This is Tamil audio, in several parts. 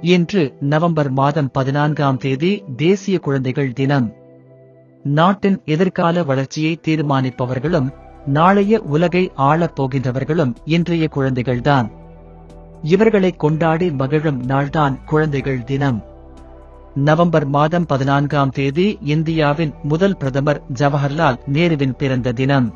இன்று நவம்பர் மாதம் பதினான்காம் தேதி தேசிய குழந்தைகள் தினம். நாட்டின் எதிர்கால வளர்ச்சியை தீர்மானிப்பவர்களும் நாளைய உலகை ஆளப் போகின்றவர்களும் இன்றைய குழந்தைகள்தான். இவர்களை கொண்டாடி மகிழும் நாள்தான் குழந்தைகள் தினம். நவம்பர் மாதம் பதினான்காம் தேதி இந்தியாவின் முதல் பிரதமர் ஜவஹர்லால் நேருவின் பிறந்த தினம்.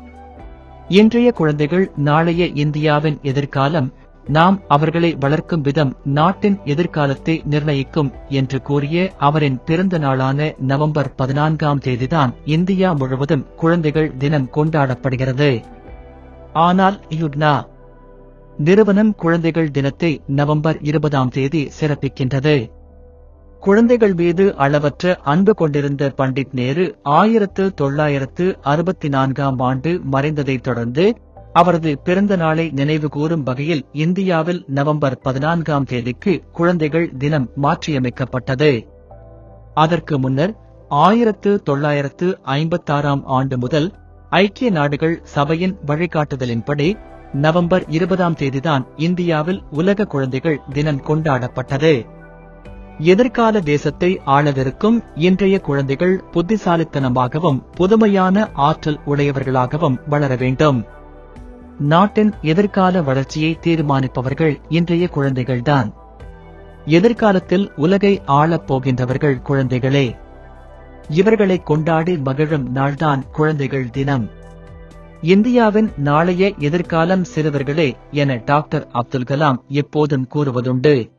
இன்றைய குழந்தைகள் நாளைய இந்தியாவின் எதிர்காலம் நாம் அவர்களை வளர்க்கும் விதம் நாட்டின் எதிர்காலத்தை நிர்ணயிக்கும் என்று கூறிய அவரின் பிறந்த நாளான நவம்பர் பதினான்காம் தேதிதான் இந்தியா முழுவதும் குழந்தைகள் தினம் கொண்டாடப்படுகிறது. ஆனால் யுட்னா நிறுவனம் குழந்தைகள் தினத்தை நவம்பர் இருபதாம் தேதி சிறப்பிக்கின்றது. குழந்தைகள் மீது அளவற்ற அன்பு கொண்டிருந்த பண்டிட் நேரு ஆயிரத்து தொள்ளாயிரத்து அறுபத்தி நான்காம் ஆண்டு மறைந்ததைத் தொடர்ந்து அவரது பிறந்த நாளை நினைவு கூறும் வகையில் இந்தியாவில் நவம்பர் பதினான்காம் தேதிக்கு குழந்தைகள் தினம் மாற்றியமைக்கப்பட்டது. அதற்கு முன்னர் ஆயிரத்து தொள்ளாயிரத்து ஐம்பத்தாறாம் ஆண்டு முதல் ஐக்கிய நாடுகள் சபையின் வழிகாட்டுதலின்படி நவம்பர் இருபதாம் தேதிதான் இந்தியாவில் உலக குழந்தைகள் தினம் கொண்டாடப்பட்டது. எதிர்கால தேசத்தை ஆளவிருக்கும் இன்றைய குழந்தைகள் புத்திசாலித்தனமாகவும் புதுமையான ஆற்றல் உடையவர்களாகவும் வளர வேண்டும். நாட்டின் எதிர்கால வளர்ச்சியை தீர்மானிப்பவர்கள் இன்றைய குழந்தைகள்தான். எதிர்காலத்தில் உலகை ஆளப் போகின்றவர்கள் குழந்தைகளே. இவர்களை கொண்டாடி மகிழும் நாள்தான் குழந்தைகள் தினம். இந்தியாவின் நாளைய எதிர்காலம் சிறுவர்களே என டாக்டர் அப்துல் கலாம் எப்போதும் கூறுவதுண்டு.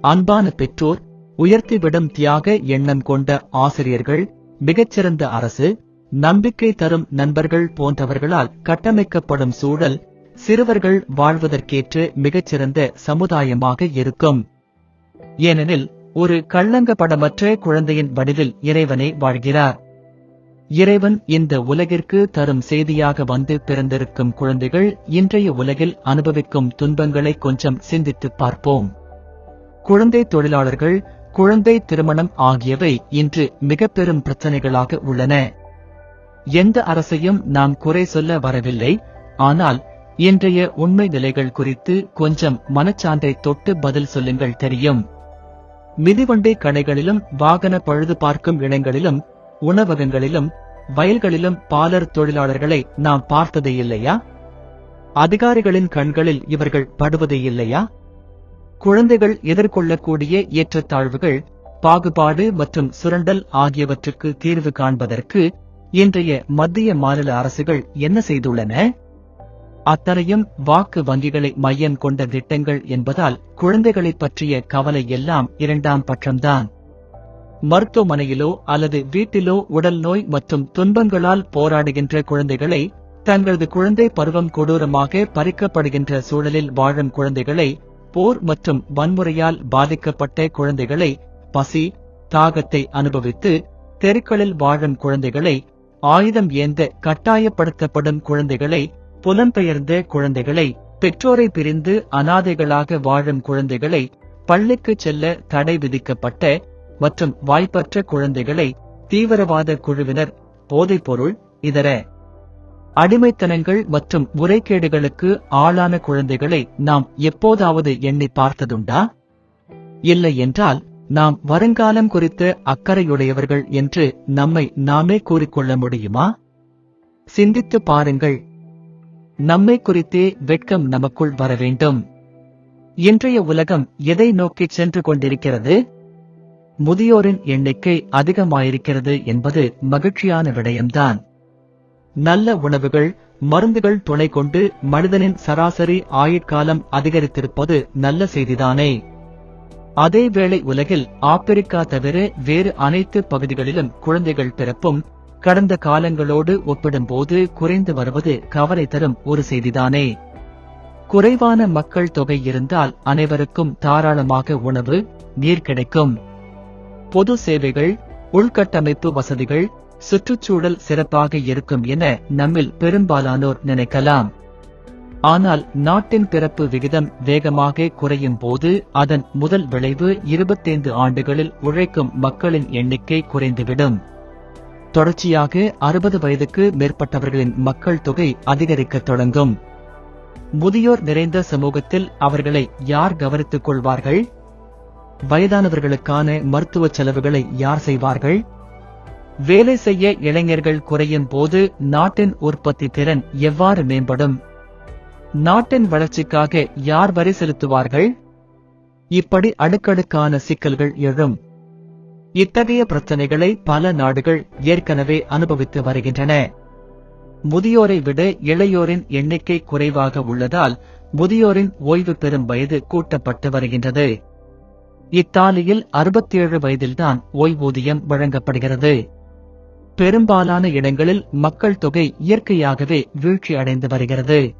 அன்பான பெற்றோர் உயர்த்திவிடும் தியாக எண்ணம் கொண்ட ஆசிரியர்கள் மிகச்சிறந்த அரசு நம்பிக்கை தரும் நண்பர்கள் போன்றவர்களால் கட்டமைக்கப்படும் சூழல் சிறுவர்கள் வாழ்வதற்கேற்று மிகச்சிறந்த சமுதாயமாக இருக்கும். ஏனெனில் ஒரு கள்ளங்க படமற்ற குழந்தையின் வடிவில் இறைவனை வாழ்கிறார். இறைவன் இந்த உலகிற்கு தரும் செய்தியாக வந்து பிறந்திருக்கும் குழந்தைகள் இன்றைய உலகில் அனுபவிக்கும் துன்பங்களை கொஞ்சம் சிந்தித்துப் பார்ப்போம். குழந்தை தொழிலாளர்கள் குழந்தை திருமணம் ஆகியவை இன்று மிக பெரும் பிரச்சனைகளாக உள்ளன. எந்த அரசையும் நாம் குறை சொல்ல வரவில்லை. ஆனால் இன்றைய உண்மை நிலைகள் குறித்து கொஞ்சம் மனச்சான்றை தொட்டு பதில் சொல்லுங்கள் தெரியும். மிதிவண்டி கடைகளிலும் வாகன பழுது பார்க்கும் இடங்களிலும் உணவகங்களிலும் வயல்களிலும் பாலர் தொழிலாளர்களை நாம் பார்த்ததே இல்லையா? அதிகாரிகளின் கண்களில் இவர்கள் படுவதே இல்லையா? குழந்தைகள் எதிர்கொள்ளக்கூடிய ஏற்றத்தாழ்வுகள் பாகுபாடு மற்றும் சுரண்டல் ஆகியவற்றுக்கு தீர்வு காண்பதற்கு இன்றைய மத்திய மாநில அரசுகள் என்ன செய்துள்ளன? அத்தனையும் வாக்கு வங்கிகளை மையம் கொண்ட திட்டங்கள் என்பதால் குழந்தைகளை பற்றிய கவலை எல்லாம் இரண்டாம் பட்சம்தான். மருத்துவமனையிலோ அல்லது வீட்டிலோ உடல் நோய் மற்றும் துன்பங்களால் போராடுகின்ற குழந்தைகளை தங்களது குழந்தை பருவம் கொடூரமாக பறிக்கப்படுகின்ற சூழலில் வாழும் குழந்தைகளை போர் மற்றும் வன்முறையால் பாதிக்கப்பட்ட குழந்தைகளை பசி தாகத்தை அனுபவித்து தெருக்களில் வாழும் குழந்தைகளை ஆயுதம் ஏந்த கட்டாயப்படுத்தப்படும் குழந்தைகளை புலம்பெயர்ந்த குழந்தைகளை பெற்றோரை பிரிந்து அனாதைகளாக வாழும் குழந்தைகளை பள்ளிக்கு செல்ல தடை விதிக்கப்பட்ட மற்றும் வாய்ப்பற்ற குழந்தைகளை தீவிரவாத குழுவினர் போதைப்பொருள் இதர அடிமைத்தனங்கள் மற்றும் முறைகேடுகளுக்கு ஆளான குழந்தைகளை நாம் எப்போதாவது எண்ணி பார்த்ததுண்டா? இல்லை என்றால் நாம் வருங்காலம் குறித்த அக்கறையுடையவர்கள் என்று நம்மை நாமே கூறிக்கொள்ள முடியுமா? சிந்தித்து பாருங்கள். நம்மை குறித்தே வெட்கம் நமக்குள் வர வேண்டும். இன்றைய உலகம் எதை நோக்கி சென்று கொண்டிருக்கிறது? முதியோரின் எண்ணிக்கை அதிகமாயிருக்கிறது என்பது மகிழ்ச்சியான விடயம்தான். நல்ல உணவுகள் மருந்துகள் துணை கொண்டு மனிதனின் சராசரி ஆயுட்காலம் அதிகரித்திருப்பது நல்ல செய்திதானே? அதேவேளை உலகில் ஆப்பிரிக்கா தவிர வேறு அனைத்து பகுதிகளிலும் குழந்தைகள் பிறப்பும் கடந்த காலங்களோடு ஒப்பிடும்போது குறைந்து வருவது கவலை தரும் ஒரு செய்திதானே. குறைவான மக்கள் தொகை இருந்தால் அனைவருக்கும் தாராளமாக உணவு நீர் கிடைக்கும். பொது சேவைகள் உள்கட்டமைப்பு வசதிகள் சுற்றுச்சூழல் சிறப்பாக இருக்கும் என நம்மில் பெரும்பாலானோர் நினைக்கலாம். ஆனால் நாட்டின் பிறப்பு விகிதம் வேகமாக குறையும் போது அதன் முதல் விளைவு இருபத்தைந்து ஆண்டுகளில் உழைக்கும் மக்களின் எண்ணிக்கை குறைந்துவிடும். தொடர்ச்சியாக அறுபது வயதுக்கு மேற்பட்டவர்களின் மக்கள் தொகை அதிகரிக்கத் தொடங்கும். முதியோர் நிறைந்த சமூகத்தில் அவர்களை யார் கவனித்துக் கொள்வார்கள்? வயதானவர்களுக்கான மருத்துவ செலவுகளை யார் செய்வார்கள்? வேலை செய்ய இளைஞர்கள் குறையும் போது நாட்டின் உற்பத்தி திறன் எவ்வாறு மேம்படும்? நாட்டின் வளர்ச்சிக்காக யார் வரி செலுத்துவார்கள்? இப்படி அடுக்கடுக்கான சிக்கல்கள் எழும். இத்தகைய பிரச்சனைகளை பல நாடுகள் ஏற்கனவே அனுபவித்து வருகின்றன. முதியோரை விட இளையோரின் எண்ணிக்கை குறைவாக உள்ளதால் முதியோரின் ஓய்வு பெறும் வயது கூட்டப்பட்டு வருகின்றது. இத்தாலியில் 67 வயதில்தான் ஓய்வூதியம் வழங்கப்படுகிறது. பெரும்பாலான இடங்களில் மக்கள் தொகை இயற்கையாகவே வீழ்ச்சி அடைந்து வருகிறது.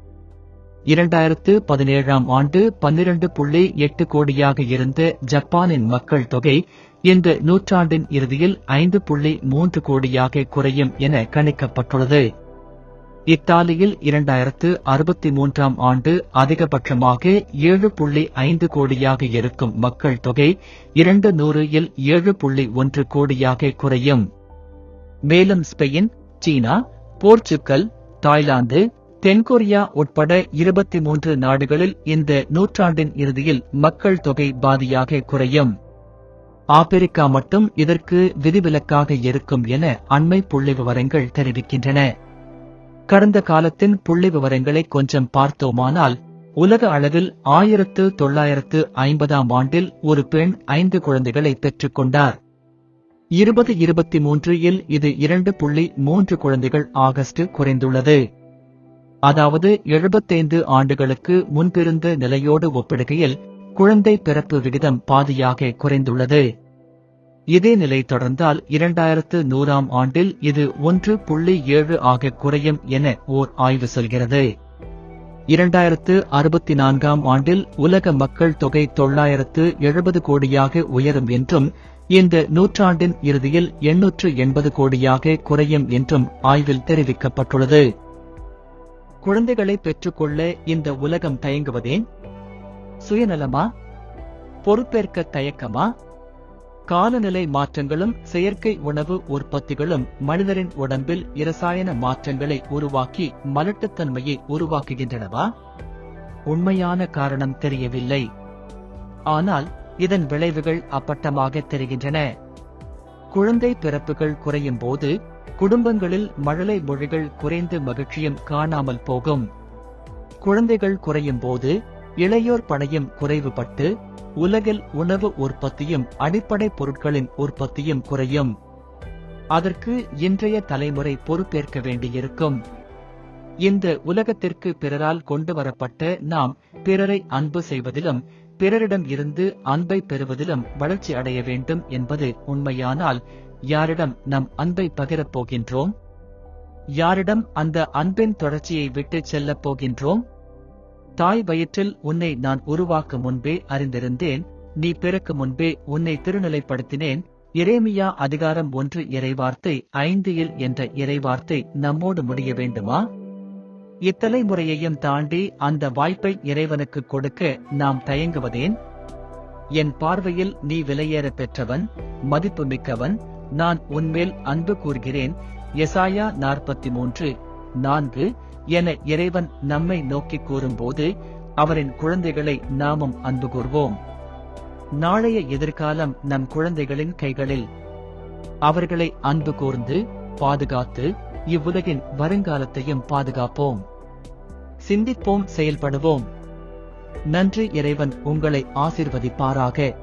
இரண்டாயிரத்து பதினேழாம் ஆண்டு பன்னிரண்டு புள்ளி எட்டு கோடியாக இருந்த ஜப்பானின் மக்கள் தொகை இந்த நூற்றாண்டின் இறுதியில் ஐந்து புள்ளி மூன்று கோடியாக குறையும் என கணிக்கப்பட்டுள்ளது. இத்தாலியில் இரண்டாயிரத்து அறுபத்தி மூன்றாம் ஆண்டு அதிகபட்சமாக ஏழு புள்ளி ஐந்து கோடியாக இருக்கும் மக்கள் தொகை இரண்டு நூறில் ஏழு புள்ளி ஒன்று கோடியாக குறையும். மேலும் ஸ்பெயின் சீனா போர்ச்சுகல் தாய்லாந்து தென்கொரியா உட்பட இருபத்தி மூன்று நாடுகளில் இந்த நூற்றாண்டின் இறுதியில் மக்கள் தொகை பாதியாக குறையும். ஆப்பிரிக்கா மட்டும் இதற்கு விதிவிலக்காக இருக்கும் என அண்மை புள்ளி விவரங்கள் தெரிவிக்கின்றன. கடந்த காலத்தின் புள்ளி விவரங்களை கொஞ்சம் பார்த்தோமானால் உலக அளவில் ஆயிரத்து தொள்ளாயிரத்து ஐம்பதாம் ஆண்டில் ஒரு பெண் ஐந்து குழந்தைகளை பெற்றுக் கொண்டார். இருபது இருபத்தி மூன்றில் இது இரண்டு புள்ளி மூன்று குழந்தைகள் ஆகஸ்ட் குறைந்துள்ளது. அதாவது எழுபத்தைந்து ஆண்டுகளுக்கு முன்பிருந்த நிலையோடு ஒப்பிடுகையில் குழந்தை பிறப்பு விகிதம் பாதியாக குறைந்துள்ளது. இதே நிலை தொடர்ந்தால் இரண்டாயிரத்து நூறாம் ஆண்டில் இது ஒன்று புள்ளி ஏழு ஆக குறையும் என ஓர் ஆய்வு சொல்கிறது. இரண்டாயிரத்து அறுபத்தி நான்காம் ஆண்டில் உலக மக்கள் தொகை தொள்ளாயிரத்து எழுபது கோடியாக உயரும் என்றும் இந்த நூற்றாண்டின் இறுதியில் எண்ணூற்று எண்பது கோடியாக குறையும் என்றும் ஆய்வில் தெரிவிக்கப்பட்டுள்ளது. குழந்தைகளை பெற்றுக்கொள்ள இந்த உலகம் தயங்குவதேன் சுயநலமா? பொறுப்பேற்க தயக்கமா? காலநிலை மாற்றங்களும் செயற்கை உணவு உற்பத்திகளும் மனிதரின் உடம்பில் இரசாயன மாற்றங்களை உருவாக்கி மலட்டுத்தன்மையை உருவாக்குகின்றனவா? உண்மையான காரணம் தெரியவில்லை. ஆனால் இதன் விளைவுகள் அப்பட்டமாக தெரிகின்றன. குழந்தை பிறப்புகள் குறையும் போது குடும்பங்களில் மழலை மொழிகள் குறைந்து மகிழ்ச்சியும் காணாமல் போகும். குழந்தைகள் குறையும் போது இளையோர் படையும் குறைவுபட்டு உலகில் உணவு உற்பத்தியும் அடிப்படை பொருட்களின் உற்பத்தியும் குறையும். அதற்கு இன்றைய தலைமுறை பொறுப்பேற்க வேண்டியிருக்கும். இந்த உலகத்திற்கு பிறரால் கொண்டு வரப்பட்ட நாம் பிறரை அன்பு செய்வதிலும் பிறரிடம் இருந்து அன்பை பெறுவதிலும் வளர்ச்சி அடைய வேண்டும் என்பது உண்மையானால் யாரிடம் நம் அன்பை பகிரப் போகின்றோம்? யாரிடம் அந்த அன்பின் தொடர்ச்சியை விட்டுச் செல்லப் போகின்றோம்? தாய் வயிற்றில் உன்னை நான் உருவாக்க முன்பே அறிந்திருந்தேன். நீ பிறக்கு முன்பே உன்னை திருநிலைப்படுத்தினேன். இறைமையா அதிகாரம் ஒன்று இறைவார்த்தை ஐந்தியில் என்ற இறைவார்த்தை நம்மோடு முடிய வேண்டுமா? இத்தலைமுறையையும் தாண்டி அந்த வாய்ப்பை இறைவனுக்கு கொடுக்க நாம் தயங்குவதேன்? என் பார்வையில் நீ விலையேற பெற்றவன் மதிப்புமிக்கவன் நான் உன்மேல் அன்பு கூறுகிறேன். எசாயா நாற்பத்தி மூன்று நான்கு என இறைவன் நம்மை நோக்கி கூறும்போது அவரின் குழந்தைகளை நாமும் அன்பு கூர்வோம் நாளைய எதிர்காலம் நம் குழந்தைகளின் கைகளில். அவர்களை அன்பு கூர்ந்து பாதுகாத்து இவ்வுலகின் வருங்காலத்தையும் பாதுகாப்போம். சிந்திப்போம் செயல்படுவோம். நன்றி இறைவன் உங்களை ஆசிர்வதிப்பாராக.